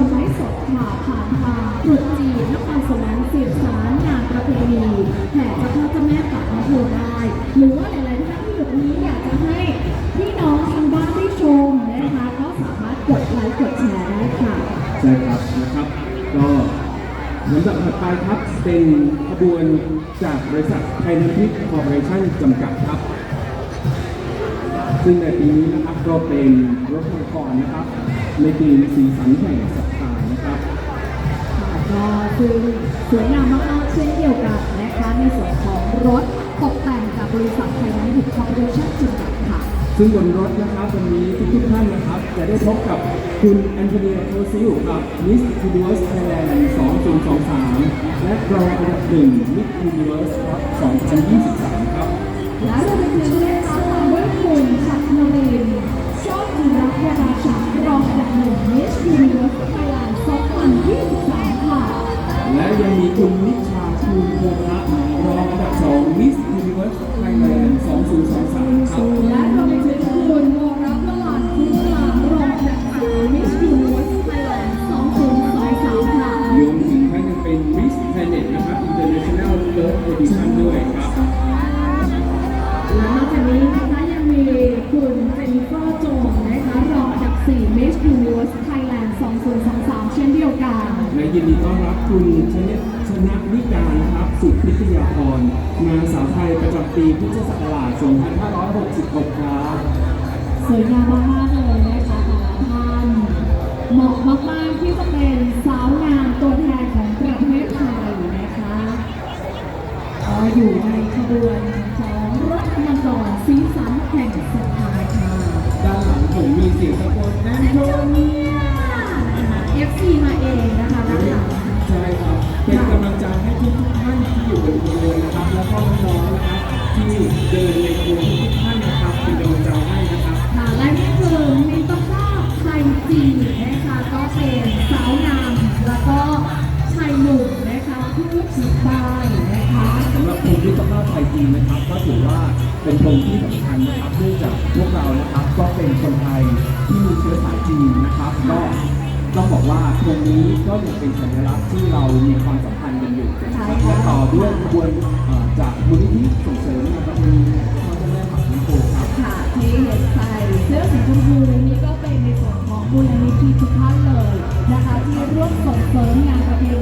มไลฟ์สดค่ะผ่านทางตรุษจีนนครสวรรค์สืบสารงานประเพณีแห่เจ้าพ่อเจ้าแม่ปากน้ำโพได้ หรือว่าหลายๆท่านที่อยู่ตรงนี้อยากจะให้พี่น้องทางบ้านได้ชมนะคะก็สามารถกดไลค์กดแชร์ได้ค่ะ ใช่ครับนะครับ ก็ลำดับถัดไปครับเป็นขบวนจากบริษัทไทยน้ำพริกคอร์ปอเรชั่นจำกัดครับ ซึ่งในปีนี้นะครับก็เป็นรถมังกรนะครับ ในปีมสีสันแห่งศรัทธานะครับค่ะก็คือสวยงามมากๆเช่นเดียวกันนะคะในส่วนของรถตกแต่งจากบริษัทไทยน้ำดิบคอร์ปอเรชั่นจำกัดค่ะ ซึ่งบนรถนะครับวันนี้ทุกๆท่านนะครับ จะได้พบกับคุณแอนโทเนียโทซิลครับ Miss Universe Thailand 2023 และรองอันดับหนึ่ง Miss Universe ครับ2023 ครับและรวมไปถึงนะคะ คุณนิชาชูโพธะรองอันดับสอง Miss Universe Thailand 2023ครับและรวมไปถึงคุณโมรับละลานคุณลารองอันดับสามมิสยูนิเวิร์สไทยแลนด์2023ค่ะรวมถึงท่านยังเป็น Miss Planet นะครับ International Third Edition ด้วยครับและนอกจากนี้นะคะยังมีคุณเจนนิเฟอร์โจนนะคะรองอันดับ4 Miss Universe Thailand 2023 เช่นเดียวกันและยินดีต้อนรับคุณเชนะชนะนิการครับสุพิทยาพรนางสาวไทยประจำปีพุทธศักราช 2566 ครับสวยงามมากๆเลยนะคะแต่ละท่านเหมาะมากๆที่จะเป็นสาวงามตัวแทนของประเทศไทยนะคะก็อยู่ในขบวนของรถมังกรสีสันแห่งศรัทธาค่ะด้านหลังผมมีเสียงตะโกนแอนโทเนียน เดินในขบวนทุกๆท่านนะครับเป็นกำลังใจให้นะครับค่ะและนี่คือมิตรภาพไทยจีนนะคะก็เป็นสาวงามแล้วก็ชายหนุ่มนะคะผู้ถือป้ายนะคะสำหรับธงมิตรภาพไทยจีนนะครับ ก็ถือว่าเป็นธงที่สำคัญนะครับเนื่องจากพวกเรานะครับก็เป็นคนไทยที่มีเชื้อสายจีนนะครับก็ต้องบอกว่าธงนี้ก็ยังเป็นสัญลักษณ์ที่เรามีความสัมพันธ์ กันอยู่ะครับและต่อด้วยขบวนเอ่อจากมูลนิธิส่งเสริมนะครับมีพ่อเจ้าแม่ผักน้ำโพครับ ค่ะที่เห็นใส่เสื้อสีชมพูนี้ก็เป็นในส่วนของมูลนิธิทุกท่านเลยนะคะ ที่ร่วมส่งเสริมงานประเพณี